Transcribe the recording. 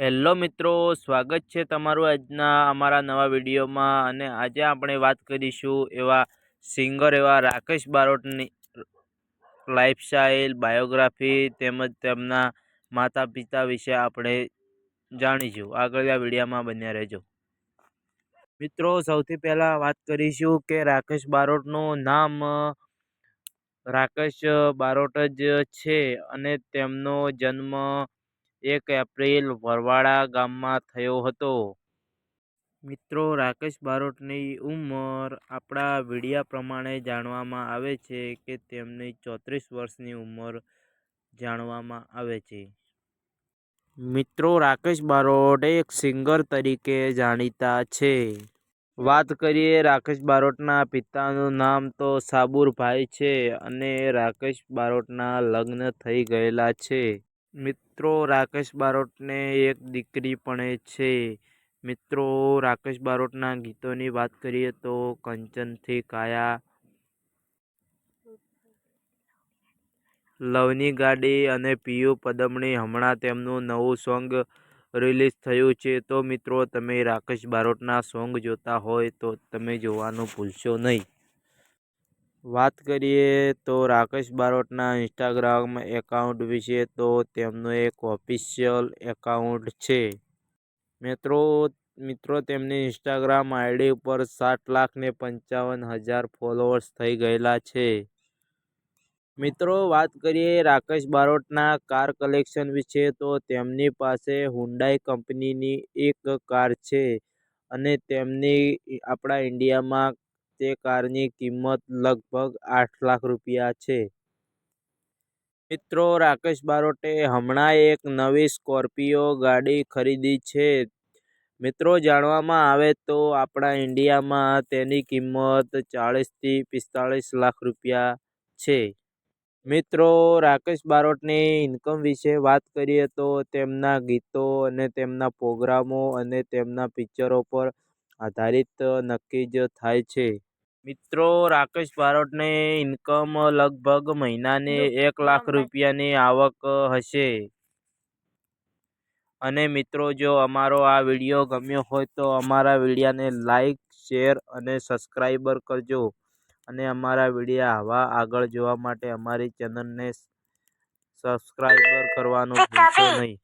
Hello મિત્રો, સ્વાગત છે તમારું આજના અમારા નવા વિડીયોમાં અને આજે આપણે વાત કરીશું એવા સિંગર એવા રાકેશ બારોટની લાઈફસ્ટાઈલ, બાયોગ્રાફી તેમજ તેમના માતા પિતા વિશે આપણે જાણીશું. આગળના વિડીયામાં બન્યા રહેજો. મિત્રો, સૌથી પહેલાં વાત કરીશું કે રાકેશ બારોટનું નામ રાકેશ બારોટ જ છે અને તેમનો જન્મ એક એપ્રિલ વરવાડા ગામમાં થયો હતો. મિત્રો, રાકેશ બારોટની ઉંમર આપણા વિડિયા પ્રમાણે જાણવામાં આવે છે કે તેમની ચોત્રીસ વર્ષની ઉંમર જાણવામાં આવે છે. મિત્રો, રાકેશ બારોટ એક સિંગર તરીકે જાણીતા છે. વાત કરીએ રાકેશ બારોટના પિતાનું નામ તો સાબુરભાઈ છે અને રાકેશ બારોટના લગ્ન થઈ ગયેલા છે. મિત્રો, રાકેશ બારોટને એક દીકરી પણ છે. મિત્રો, રાકેશ બારોટના ગીતોની વાત કરીએ તો કંચનથી કાયા, લવની ગાડી અને પિયુ પદમણી હમણાં તેમનું નવું સોંગ રિલીઝ થયું છે. તો મિત્રો, તમે રાકેશ બારોટના સોંગ જોતા હોય તો તમે જોવાનું ભૂલશો નહીં. વાત કરીએ તો રાકેશ બારોટના ઇન્સ્ટાગ્રામ એકાઉન્ટ વિશે તો તેમનું એક ઓફિશિયલ એકાઉન્ટ છે. મિત્રો મિત્રો, તેમની ઇન્સ્ટાગ્રામ આઈડી ઉપર સાત લાખ ને પંચાવન હજાર ફોલોઅર્સ થઈ ગયેલા છે. મિત્રો, વાત કરીએ રાકેશ બારોટના કાર કલેક્શન વિશે તો તેમની પાસે હુન્ડાઈ કંપનીની એક કાર છે અને તેમની આપણા ઇન્ડિયામાં તે કારની કિંમત લગભગ આઠ લાખ રૂપિયા છે. મિત્રો, રાકેશ બારોટે હમણાં એક નવી સ્કોર્પિયો ગાડી ખરીદી છે. મિત્રો, જાણવામાં આવે તો આપણા ઇન્ડિયામાં તેની કિંમત ચાળીસથી પિસ્તાળીસ લાખ રૂપિયા છે. મિત્રો, રાકેશ બારોટની ઇન્કમ વિશે વાત કરીએ તો તેમના ગીતો અને તેમના પ્રોગ્રામો અને તેમના પિક્ચરો પર આધારિત નક્કી જ થાય છે. મિત્રો રાકેશ બારોટને ઇન્કમ લગભગ મહિનાને એક લાખ રૂપિયાની આવક હશે. અને મિત્રો જો અમારો આ વીડિયો ગમ્યો હોય તો અમારા વિડીયાને લાઈક શેર અને સબસ્ક્રાઈબર કરજો. અને અમારા વિડીયા આવા આગળ જોવા માટે અમારી ચેનલને સબસ્ક્રાઈબર કરવાનું ભૂલશો નહીં.